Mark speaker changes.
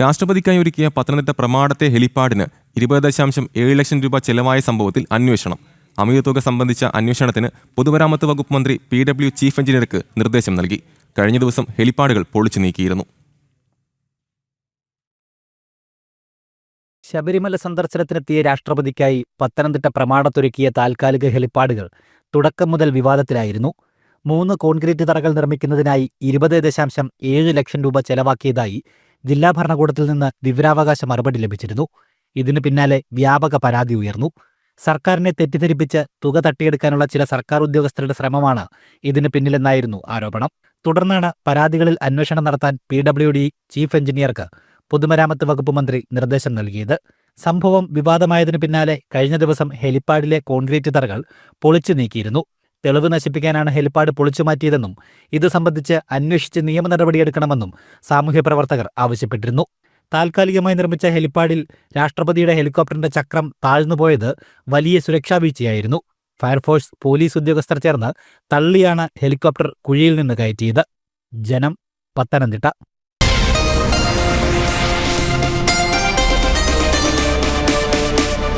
Speaker 1: രാഷ്ട്രപതിക്കായി ഒരുക്കിയ പത്തനംതിട്ട പ്രമാണത്തെ ഹെലിപ്പാഡിന് ഇരുപത് ദശാംശം ഏഴ് ലക്ഷം രൂപ ചെലവായ സംഭവത്തിൽ അന്വേഷണം. അമിത തുക സംബന്ധിച്ച അന്വേഷണത്തിന് പൊതുമരാമത്ത് വകുപ്പ് മന്ത്രി പി ഡബ്ല്യു ചീഫ് എഞ്ചിനീയർക്ക് നിർദ്ദേശം നൽകി. കഴിഞ്ഞ ദിവസം ഹെലിപ്പാഡുകൾ പൊളിച്ചു നീക്കിയിരുന്നു.
Speaker 2: ശബരിമല സന്ദർശനത്തിനെത്തിയ രാഷ്ട്രപതിക്കായി പത്തനംതിട്ട പ്രമാണത്തൊരുക്കിയ താൽക്കാലിക ഹെലിപ്പാഡുകൾ തുടക്കം മുതൽ വിവാദത്തിലായിരുന്നു. മൂന്ന് കോൺക്രീറ്റ് തറകൾ നിർമ്മിക്കുന്നതിനായി ഇരുപത് ദശാംശം ഏഴ് ലക്ഷം രൂപ ചെലവാക്കിയതായി ജില്ലാ ഭരണകൂടത്തിൽ നിന്ന് വിവരാവകാശ മറുപടി ലഭിച്ചിരുന്നു. ഇതിനു പിന്നാലെ വ്യാപക പരാതി ഉയർന്നു. സർക്കാരിനെ തെറ്റിദ്ധരിപ്പിച്ച് തുക തട്ടിയെടുക്കാനുള്ള ചില സർക്കാർ ഉദ്യോഗസ്ഥരുടെ ശ്രമമാണ് ഇതിന് പിന്നിലെന്നായിരുന്നു ആരോപണം. തുടർന്നാണ് പരാതികളിൽ അന്വേഷണം നടത്താൻ പി ഡബ്ല്യു ഡി ചീഫ് എഞ്ചിനീയർക്ക് പൊതുമരാമത്ത് വകുപ്പ് മന്ത്രി നിർദ്ദേശം നൽകിയത്. സംഭവം വിവാദമായതിനു പിന്നാലെ കഴിഞ്ഞ ദിവസം ഹെലിപ്പാഡിലെ കോൺക്രീറ്റ് തറകൾ പൊളിച്ചു നീക്കിയിരുന്നു. തെളിവ് നശിപ്പിക്കാനാണ് ഹെലിപ്പാഡ് പൊളിച്ചു മാറ്റിയതെന്നും ഇത് സംബന്ധിച്ച് അന്വേഷിച്ച് നിയമ നടപടിയെടുക്കണമെന്നും സാമൂഹ്യ പ്രവർത്തകർ ആവശ്യപ്പെട്ടിരുന്നു. താൽക്കാലികമായി നിർമ്മിച്ച ഹെലിപ്പാഡിൽ രാഷ്ട്രപതിയുടെ ഹെലികോപ്റ്ററിന്റെ ചക്രം താഴ്ന്നുപോയത് വലിയ സുരക്ഷാ വീഴ്ചയായിരുന്നു. ഫയർഫോഴ്സ് പോലീസ് ഉദ്യോഗസ്ഥർ ചേർന്ന് തള്ളിയാണ് ഹെലികോപ്റ്റർ കുഴിയിൽ നിന്ന് കയറ്റിയത്. ജനം പത്തനംതിട്ട.